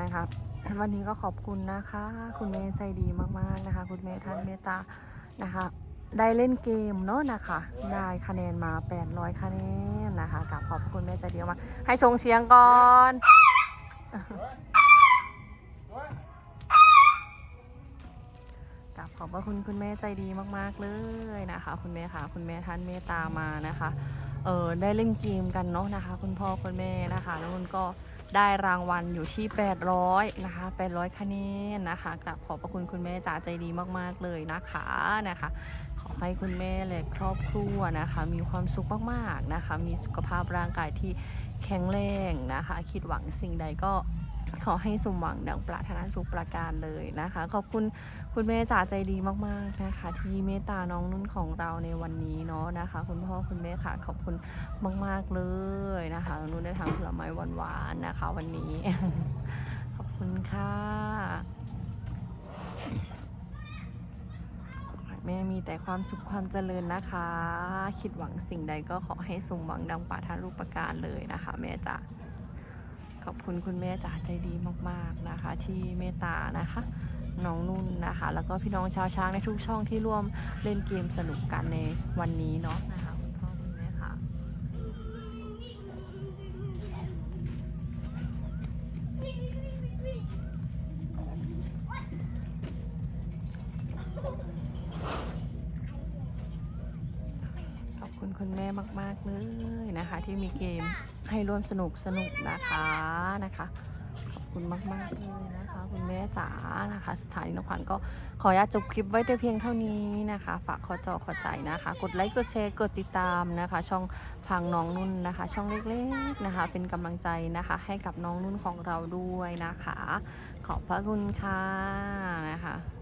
นะคะวันนี้ก็ขอบคุณนะคะ คุณแม่ใจดีมากๆนะคะ คุณแม่ท่านเมตตานะคะ ได้เล่นเกมเนาะนะคะ ได้คะแนนมา 800 คะแนนนะคะกับขอบคุณแม่ใจดีมากให้ชงเสียงก่อนกับขอบพระคุณคุณแม่ใจดีมากๆเลยนะคะ คุณแม่ค่ะ คุณแม่ท่านเมตตามานะคะเออได้เล่นเกมกันเนาะนะคะ คุณพ่อคุณแม่นะคะ แล้วคุณก็ ได้รางวัลอยู่ที่ 800 นะคะ 800 คะแนนนะคะกราบขอบพระคุณคุณแม่จ๋าใจดีมากๆเลยนะคะนะคะ ขอให้คุณแม่และครอบครัวนะคะ มีความสุขมากๆนะคะ มีสุขภาพร่างกายที่แข็งแรงนะคะ คิดหวังสิ่งใดก็ ขอให้สมหวังดังปรารถนาทุกประการเลยนะคะ ขอบคุณคุณแม่จ๋าใจดีมากๆนะคะ ที่เมตตาน้องนุ่นของเราในวันนี้เนาะนะคะ คุณพ่อคุณแม่ค่ะขอบคุณมาก ๆเลยนะคะนุ่นได้ทำผลไม้หวานๆนะคะ วันนี้ ขอบคุณค่ะแม่มีแต่ความสุขความเจริญนะคะ คิดหวังสิ่งใดก็ขอให้สมหวังดังปรารถนารูปประการเลยนะคะ แม่จ๋า ขอบคุณคุณแม่จ๋าใจดีมากๆนะคะ ที่เมตตานะคะน้องนุ่นนะคะ แล้วก็พี่น้องชาวช้างในทุกช่องที่ร่วมเล่นเกมสนุกกันในวันนี้เนาะนะคะคุณพ่อคุณแม่ค่ะ ขอบ คุณคุณแม่มาก ๆ เลยนะคะ ที่มีเกมให้ร่วมสนุกสนุกนะคะนะคะ ขอบคุณมาก ๆ เลยนะคะ คุณแม่จ๋านะคะ สถานีนกขวัญก็ขออนุญาตจบคลิปไว้แต่เพียงเท่านี้นะคะ ฝากขอจอขอใจนะคะ กดไลค์กดแชร์กดติดตามนะคะ ช่องพังน้องนุ่นนะคะ ช่องเล็กๆนะคะ เป็นกำลังใจนะคะ ให้กับน้องนุ่นของเราด้วยนะคะ ขอบพระคุณค่ะนะคะ